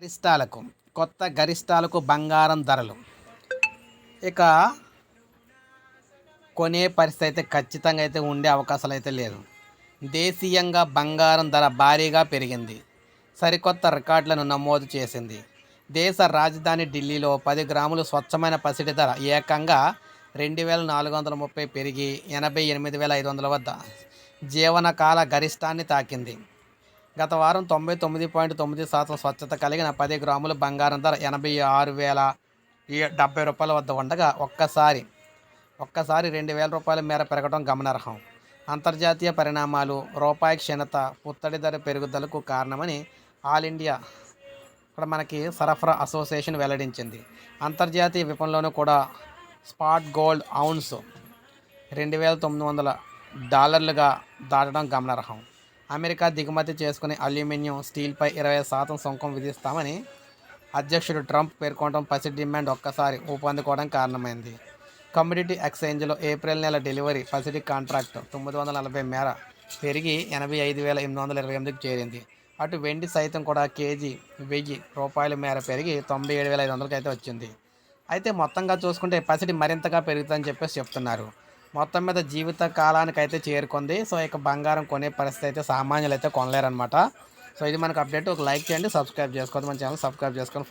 గరిష్టాలకు కొత్త గరిష్టాలకు బంగారం ధరలు. ఇక కొనే పరిస్థితి అయితే ఖచ్చితంగా అయితే ఉండే అవకాశాలు అయితే లేదు. దేశీయంగా బంగారం ధర భారీగా పెరిగింది. సరికొత్త రికార్డులను నమోదు చేసింది. దేశ రాజధాని ఢిల్లీలో పది గ్రాములు స్వచ్ఛమైన పసిడి ధర ఏకంగా రెండు వేల నాలుగు వందల ముప్పై పెరిగి ఎనభై ఎనిమిది వేల ఐదు వందల వద్ద జీవనకాల గరిష్టాన్ని తాకింది. గత వారం తొంభై తొమ్మిది పాయింట్ తొమ్మిది శాతం స్వచ్ఛత కలిగిన పది గ్రాముల బంగారం ధర ఎనభై ఆరు వేల డెబ్బై రూపాయల వద్ద ఉండగా ఒక్కసారి ఒక్కసారి రెండు వేల రూపాయల మేర పెరగడం గమనార్హం. అంతర్జాతీయ పరిణామాలు రూపాయి క్షీణత పుత్తడి ధర పెరుగుదలకు కారణమని ఆల్ ఇండియా ఇక్కడ మనకి సరఫరా అసోసియేషన్ వెల్లడించింది. అంతర్జాతీయ విపణిలోనూ కూడా స్పాట్ గోల్డ్ ఔన్స్ రెండు వేల తొమ్మిది వందల డాలర్లుగా దాటడం గమనార్హం. అమెరికా దిగుమతి చేసుకునే అల్యూమినియం స్టీల్పై ఇరవై శాతం సుంకం విధిస్తామని అధ్యక్షుడు ట్రంప్ పేర్కొనడం పసి డిమాండ్ ఒక్కసారి ఊపందుకోవడం కారణమైంది. కమ్యూడిటీ ఎక్స్చేంజ్లో ఏప్రిల్ నెల డెలివరీ పసిడి కాంట్రాక్ట్ తొమ్మిది వందల నలభై మేర పెరిగి ఎనభై ఐదు వేల ఎనిమిది వందల ఇరవై ఎనిమిదికి చేరింది. అటు వెండి సైతం కూడా కేజీ వెయ్యి రూపాయల మేర పెరిగి తొంభై ఏడు వేల ఐదు వందలకి అయితే వచ్చింది. అయితే మొత్తంగా చూసుకుంటే పసిడి మరింతగా పెరుగుతుందని చెప్పేసి చెప్తున్నారు. మొత్తం మీద జీవిత కాలానికి అయితే చేరుకుంది. సో ఇక బంగారం కొనే పరిస్థితి అయితే సామాన్యులు అయితే కొనలేరనమాట సో ఇది మనకు అప్డేట్. ఒక లైక్ చేయండి సబ్స్క్రైబ్ చేసుకోండి. మన ఛానల్ సబ్స్క్రైబ్ చేసుకొని